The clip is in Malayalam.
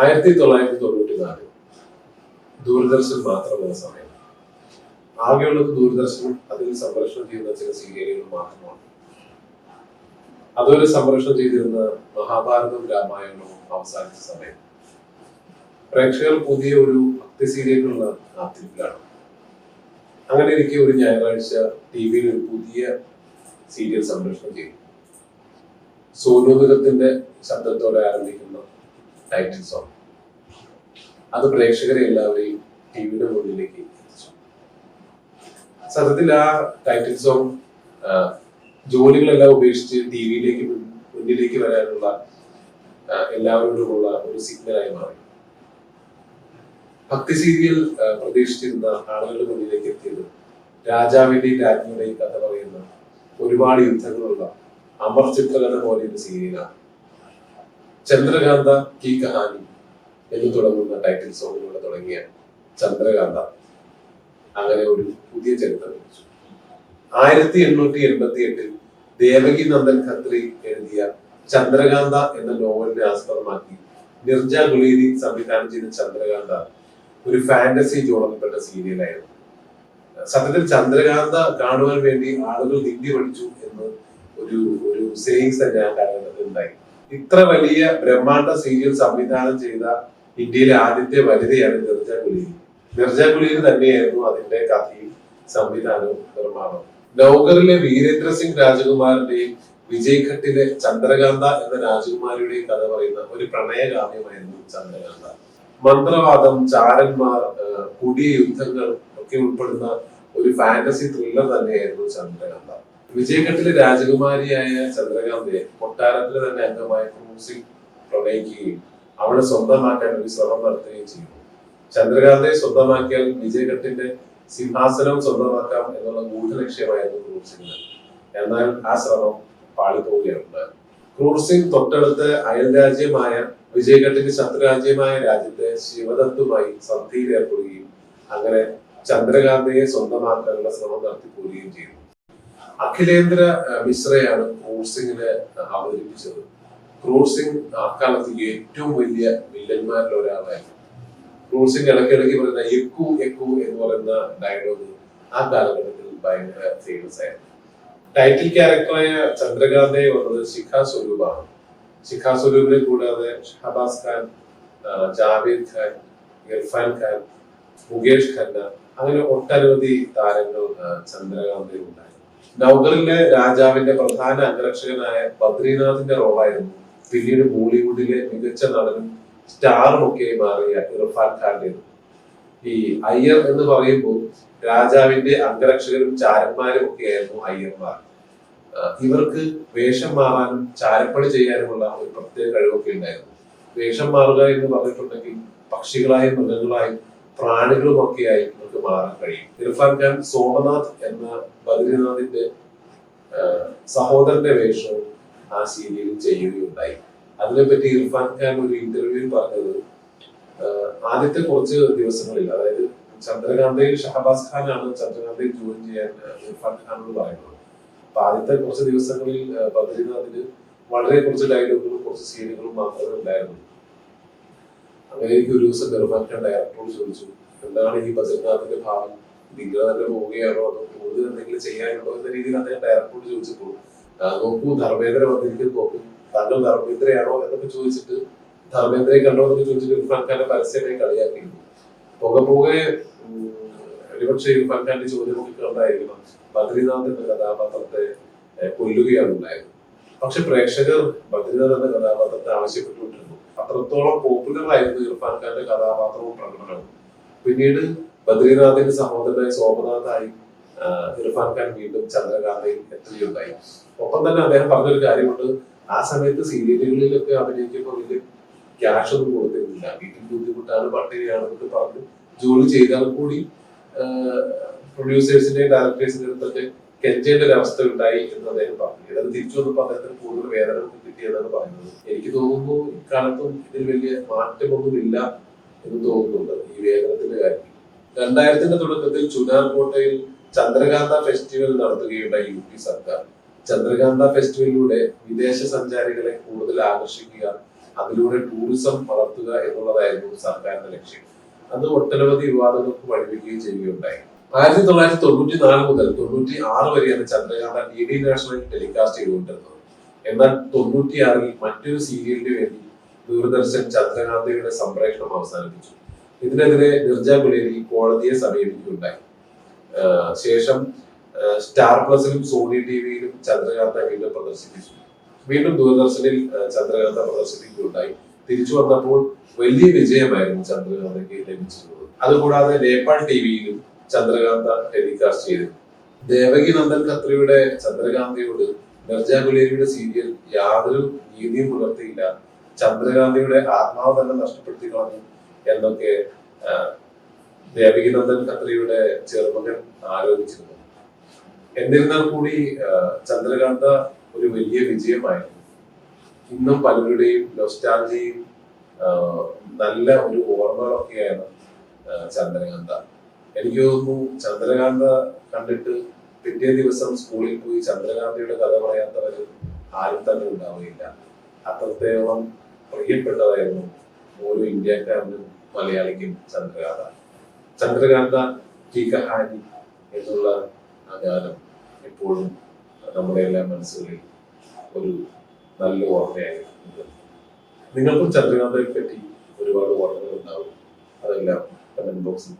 ആയിരത്തി തൊള്ളായിരത്തി തൊണ്ണൂറ്റി നാല് ദൂരദർശൻ മാത്രമുള്ള സമയം. ആകെയുള്ളത് ദൂരദർശനും അതിൽ സംപ്രേഷണം ചെയ്യുന്ന ചില സീരിയലുകൾ മാത്രമാണ്. അതുവരെ സംപ്രേഷണം ചെയ്തിരുന്ന മഹാഭാരതവും രാമായണവും അവസാനിച്ച സമയം. പ്രേക്ഷകർ പുതിയ ഒരു ഭക്തി സീരിയലിനുള്ള കാത്തിരിപ്പിലാണ്. അങ്ങനെ എനിക്ക് ഒരു ഞായറാഴ്ച ടി വിയിൽ ഒരു പുതിയ സീരിയൽ സംപ്രേഷണം ചെയ്തു. സോനു ശബ്ദത്തോടെ ആരംഭിക്കുന്ന ടൈറ്റിൽ സോങ് അത് പ്രേക്ഷകരെ എല്ലാവരെയും ടി വിയുടെ മുന്നിലേക്ക് എത്തിച്ചു. സത്യത്തിൽ ആ ടൈറ്റിൽ സോങ് ജോലികളെല്ലാം ഉപേക്ഷിച്ച് ടി വിയിലേക്ക് മുന്നിലേക്ക് വരാനുള്ള എല്ലാവരോടുമുള്ള ഒരു സിഗ്നലായി മാറി. ഭക്തി സീരിയൽ പ്രതീക്ഷിച്ചിരുന്ന ആളുകളുടെ മുന്നിലേക്ക് എത്തിയത് രാജാവിന്റെയും രാജ്ഞിയുടെയും കഥ പറയുന്ന ഒരുപാട് യുദ്ധങ്ങളുള്ള അമർ ചിത്രകഥ പോലെ ഒരു സീരിയലാണ്. ചന്ദ്രകാന്ത കി കഹാനി എന്ന് തുടങ്ങുന്ന ടൈറ്റിൽ സോങ്ങിലൂടെ തുടങ്ങിയ ചന്ദ്രകാന്ത അങ്ങനെ ഒരു പുതിയ ചരിത്രം കുറിച്ചു ആയിരത്തി എണ്ണൂറ്റി എൺപത്തി എട്ടിൽ ദേവകി നന്ദൻ ഖത്രി എഴുതിയ ചന്ദ്രകാന്ത എന്ന നോവലിനെ ആസ്പദമാക്കി നിർജ ഗുളീരി സംവിധാനം ചെയ്ത ചന്ദ്രകാന്ത ഒരു ഫാന്റസി ജോണറിൽപ്പെട്ട സീരിയലായിരുന്നു. സത്യത്തിൽ ചന്ദ്രകാന്ത കാണുവാൻ വേണ്ടി ആളുകൾ ഹിന്ദി പഠിച്ചു എന്ന് ഒരു ഒരു സേയിങ്സ് തന്നെ ആ കാലഘട്ടത്തിൽ ഉണ്ടായി ഇത്ര വലിയ ബ്രഹ്മാണ്ഡ സീരിയൽ സംവിധാനം ചെയ്ത ഇന്ത്യയിലെ ആദ്യത്തെ വനിതയാണ് നിർജ കുലി. നിർജ കുലിയിൽ തന്നെയായിരുന്നു അതിന്റെ കഥയും സംവിധാനവും നിർമ്മാണവും നൗകറിലെ വീരേന്ദ്ര സിംഗ് രാജകുമാരന്റെയും വിജയ് ഘട്ടിലെ ചന്ദ്രകാന്ത എന്ന രാജകുമാരിയുടെയും കഥ പറയുന്ന ഒരു പ്രണയകാവ്യമായിരുന്നു ചന്ദ്രകാന്ത. മന്ത്രവാദം ചാരന്മാർ കുടിയ യുദ്ധങ്ങൾ ഒക്കെ ഉൾപ്പെടുന്ന ഒരു ഫാന്റസി ത്രില്ലർ തന്നെയായിരുന്നു ചന്ദ്രകാന്ത. വിജയഘട്ടിലെ രാജകുമാരിയായ ചന്ദ്രകാന്തയെ കൊട്ടാരത്തിലെ തന്നെ അംഗമായ ക്രൂസിംഗ് പ്രണയിക്കുകയും അവളെ സ്വന്തമാക്കാൻ ഒരു ശ്രമം നടത്തുകയും ചെയ്തു. ചന്ദ്രകാന്തയെ സ്വന്തമാക്കിയാൽ വിജയഘട്ടിന്റെ സിംഹാസനം സ്വന്തമാക്കാം എന്നുള്ള ഗൂഢലക്ഷ്യമായിരുന്നു ക്രൂസിംഗ് എന്നാൽ ആ ശ്രമം പാളിപ്പോവുകയാണ് ക്രൂസിംഗ് തൊട്ടടുത്ത് അയൽരാജ്യമായ വിജയഘട്ടിന്റെ ശത്രുരാജ്യമായ രാജ്യത്തെ ശിവദത്തുമായി സന്ധിയിൽ ഏർപ്പെടുകയും അങ്ങനെ ചന്ദ്രകാന്തയെ സ്വന്തമാക്കാനുള്ള ശ്രമം നടത്തിപ്പോരുകയും ചെയ്തു. അഖിലേന്ദ്ര മിശ്രയാണ് ക്രൂസിംഗിനെ അവതരിപ്പിച്ചത്. ക്രൂസിംഗ് അക്കാലത്ത് ഏറ്റവും വലിയ വില്ലന്മാരിൽ ഒരാളായിരുന്നു. ക്രൂസിംഗ് ഇടയ്ക്കിടയ്ക്ക് പറയുന്ന എക്കു എക്കു എന്ന് പറയുന്ന ഡയലോഗ് ആ കാലഘട്ടത്തിൽ ഭയങ്കര ഫേമസ് ആയിരുന്നു. ടൈറ്റിൽ ക്യാരക്ടറായ ചന്ദ്രകാന്തയെ വന്നത് ശിഖ സ്വരൂപാണ്. ശിഖ സ്വരൂപിനെ കൂടാതെ ഷഹബാസ് ഖാൻ ജാവേദ് ഖാൻ ഇർഫാൻ ഖാൻ മുകേഷ് ഖന്ന അങ്ങനെ ഒട്ടനവധി താരങ്ങൾ ചന്ദ്രകാന്തയിൽ ഉണ്ടായിരുന്നു. നൗകറിലെ രാജാവിന്റെ പ്രധാന അംഗരക്ഷകനായ ബദ്രീനാഥിന്റെ റോളായിരുന്നു. പിന്നീട് ബോളിവുഡിലെ മികച്ച നടനും സ്റ്റാറും ഒക്കെ മാറിയ ഇർഫാൻ ഖാന്റെ. ഈ അയ്യർ എന്ന് പറയുമ്പോൾ രാജാവിന്റെ അംഗരക്ഷകരും ചാരന്മാരും ഒക്കെയായിരുന്നു അയ്യർമാർ ഇവർക്ക് വേഷം മാറാനും ചാരപ്പണി ചെയ്യാനുമുള്ള ഒരു പ്രത്യേക കഴിവൊക്കെ ഉണ്ടായിരുന്നു. വേഷം മാറുക എന്ന് പറഞ്ഞിട്ടുണ്ടെങ്കിൽ പക്ഷികളായും മൃഗങ്ങളായും പ്രാണികളുമൊക്കെയായി ഇവർക്ക് മാറാൻ കഴിയും. ഇർഫാൻ ഖാൻ സോമനാഥ് എന്ന ബദ്രിനാഥിന്റെ സഹോദരന്റെ വേഷവും ആ സീരിയലിൽ ചെയ്യുകയുണ്ടായി അതിനെപ്പറ്റി ഇർഫാൻ ഖാൻ ഒരു ഇന്റർവ്യൂവിൽ പറഞ്ഞത് ആദ്യത്തെ കുറച്ച് ദിവസങ്ങളിൽ അതായത് ചന്ദ്രകാന്തയിൽ ഷഹബാസ് ഖാനാണ് ചന്ദ്രകാന്തയിൽ ജോയിൻ ചെയ്യാൻ ഇർഫാൻ ഖാനോട് പറയുന്നത്. അപ്പൊ ആദ്യത്തെ കുറച്ച് ദിവസങ്ങളിൽ ബദ്രിനാഥിന് വളരെ കുറച്ച് ഡയലോഗുകളും കുറച്ച് സീനുകളും മാത്രമേ ഉണ്ടായിരുന്നു അങ്ങനെ എനിക്ക് ഒരു ദിവസം ഇർഫാൻ ഖാൻ ഡയറക്ടറോട് ചോദിച്ചു എന്താണ് ഈ ബദ്രിനാഥിന്റെ ഭാവം? നിങ്ങൾ തന്നെ പോവുകയാണോ അതോ കൂടുതൽ എന്തെങ്കിലും ചെയ്യാനുണ്ടോ എന്ന രീതിയിൽ അദ്ദേഹം ഡയറക്ടറോട് ചോദിച്ചപ്പോൾ നോക്കൂ ധർമ്മേന്ദ്ര വന്നിരിക്കുന്നു നോക്കൂ താങ്കൾ ധർമ്മേന്ദ്രയാണോ? എന്നൊക്കെ ചോദിച്ചിട്ട് ധർമ്മേന്ദ്രയെ കണ്ടോ എന്നൊക്കെ ചോദിച്ചിട്ട് ഇർഫാൻ ഖാനെ പരസ്യമായി കളിയാക്കിയിരുന്നു. പോകെ പോകെ ഒരുപക്ഷെ ഇർഫാൻ ഖാന്റെ ചോദ്യമൊക്കെ കണ്ടായിരിക്കണം ബദ്രിനാഥ് എന്ന കഥാപാത്രത്തെ കൊല്ലുകയാണ് ഉണ്ടായത്. പക്ഷെ പ്രേക്ഷകർ ബദ്രിനാഥ് എന്ന കഥാപാത്രത്തെ ആവശ്യപ്പെട്ടുകൊണ്ടിരുന്നു. അത്രത്തോളം പോപ്പുലർ ആയിരുന്നു ഇർഫാൻ ഖാന്റെ കഥാപാത്രവും പ്രകടനവും. പിന്നീട് ബദ്രിനാഥിന്റെ സഹോദരനായ സോമനാഥായി ഇർഫാൻ ഖാൻ വീണ്ടും ചന്ദ്രകാന്തയിൽ എത്തുകയുണ്ടായി. ഒപ്പം തന്നെ അദ്ദേഹം പറഞ്ഞൊരു കാര്യമുണ്ട് ആ സമയത്ത് സീരിയലുകളിലൊക്കെ അഭിനയിക്കുമ്പോൾ വലിയ ക്യാഷ് ഒന്നും കൊടുത്തിരുന്നില്ല. വീട്ടിൽ ബുദ്ധിമുട്ടാണ് പട്ടിണിയാണെന്നൊക്കെ പറഞ്ഞു ജോലി ചെയ്താൽ കൂടി പ്രൊഡ്യൂസേഴ്സിന്റെയും ഡയറക്ടേഴ്സിന്റെ അടുത്തൊക്കെ കെഞ്ചേണ്ട ഒരു അവസ്ഥ ഉണ്ടായി എന്ന് അദ്ദേഹം പറഞ്ഞു. ഇടത് തിരിച്ചു വന്നപ്പോൾ അദ്ദേഹത്തിന് കൂടുതൽ വേദന കിട്ടിയെന്നാണ് പറയുന്നത്. എനിക്ക് തോന്നുന്നു ഇക്കാലത്തും ഇതിൽ വലിയ മാറ്റമൊന്നുമില്ല എന്ന് തോന്നുന്നുണ്ട് ഈ വേദനത്തിന്റെ കാര്യത്തിൽ. രണ്ടായിരത്തിന്റെ തുടക്കത്തിൽ ചുനാർകോട്ടയിൽ ചന്ദ്രകാന്ത ഫെസ്റ്റിവൽ നടത്തുകയുണ്ടായി യു പി സർക്കാർ. ചന്ദ്രകാന്ത ഫെസ്റ്റിവലിലൂടെ വിദേശ സഞ്ചാരികളെ കൂടുതൽ ആകർഷിക്കുക അതിലൂടെ ടൂറിസം വളർത്തുക എന്നുള്ളതായിരുന്നു സർക്കാരിന്റെ ലക്ഷ്യം. അത് ഒട്ടനവധി വിവാദങ്ങൾക്ക് വഴിവെക്കുകയും ചെയ്യുകയുണ്ടായി. ആയിരത്തി തൊള്ളായിരത്തി തൊണ്ണൂറ്റി നാല് മുതൽ തൊണ്ണൂറ്റി ആറ് വരെയാണ് Chandrakanta D D National telecast ചെയ്തുകൊണ്ടിരുന്നത്. എന്നാൽ തൊണ്ണൂറ്റിയാറിൽ മറ്റൊരു സീരിയലിന് വേണ്ടി ദൂരദർശൻ ചന്ദ്രകാന്തയുടെ സംപ്രേഷണം അവസാനിപ്പിച്ചു. ഇതിനെതിരെ മിർജ ഗുലേരി കോടതിയെ സമീപിക്കുകയുണ്ടായി. ശേഷം സ്റ്റാർ പ്ലസിലും സോണി ടിവിയിലും ചന്ദ്രകാന്ത വീണ്ടും പ്രദർശിപ്പിച്ചു. വീണ്ടും ദൂരദർശനിൽ ചന്ദ്രകാന്ത പ്രദർശിപ്പിക്കുകയുണ്ടായി. തിരിച്ചു വന്നപ്പോൾ വലിയ വിജയമായിരുന്നു ചന്ദ്രകാന്തയ്ക്ക് ലഭിച്ചിരുന്നത് അതുകൂടാതെ നേപ്പാൾ ടിവിയിലും ചന്ദ്രകാന്ത ടെലികാസ്റ്റ് ചെയ്തു ദേവകി നന്ദൻ ഖത്രിയുടെ ചന്ദ്രകാന്തയോട് മിർജ ഗുലേരിയുടെ സീരിയൽ യാതൊരു നീതിയും പുലർത്തിയില്ല. ചന്ദ്രകാന്തയുടെ ആത്മാവ് തന്നെ നഷ്ടപ്പെടുത്തി കളഞ്ഞു. എന്നൊക്കെ ദേവികിനന്ദൻ ദേവകി നന്ദൻ ഖത്രിയുടെ ചെറുമകൻ ആരോപിച്ചിരുന്നു എന്നിരുന്നാൽ കൂടി ചന്ദ്രകാന്ത ഒരു വലിയ വിജയമായിരുന്നു. ഇന്നും പലരുടെയും നൊസ്റ്റാൾജിയും നല്ല ഒരു ഓർമ്മകളൊക്കെയാണ് ചന്ദ്രകാന്ത. എനിക്ക് തോന്നുന്നു ചന്ദ്രകാന്ത കണ്ടിട്ട് പിറ്റേ ദിവസം സ്കൂളിൽ പോയി ചന്ദ്രകാന്തയുടെ കഥ പറയാത്തവർ ആരും തന്നെ ഉണ്ടാവുകയില്ല. അത്രത്തോളം പ്രിയപ്പെട്ടതായിരുന്നു ഓരോ ഇന്ത്യക്കാരനും മലയാളിക്കും ചന്ദ്രകാന്ത. ചന്ദ്രകാന്ത ടീകഹാരി എന്നുള്ള ആ ഗാനം എപ്പോഴും നമ്മുടെ എല്ലാ മനസ്സുകളിൽ ഒരു നല്ല ഓർമ്മയായിരുന്നു നിങ്ങൾക്കും ചന്ദ്രകാന്തയെ പറ്റി ഒരുപാട് ഓർമ്മകൾ ഉണ്ടാവും അതെല്ലാം കമന്റ് ബോക്സിൽ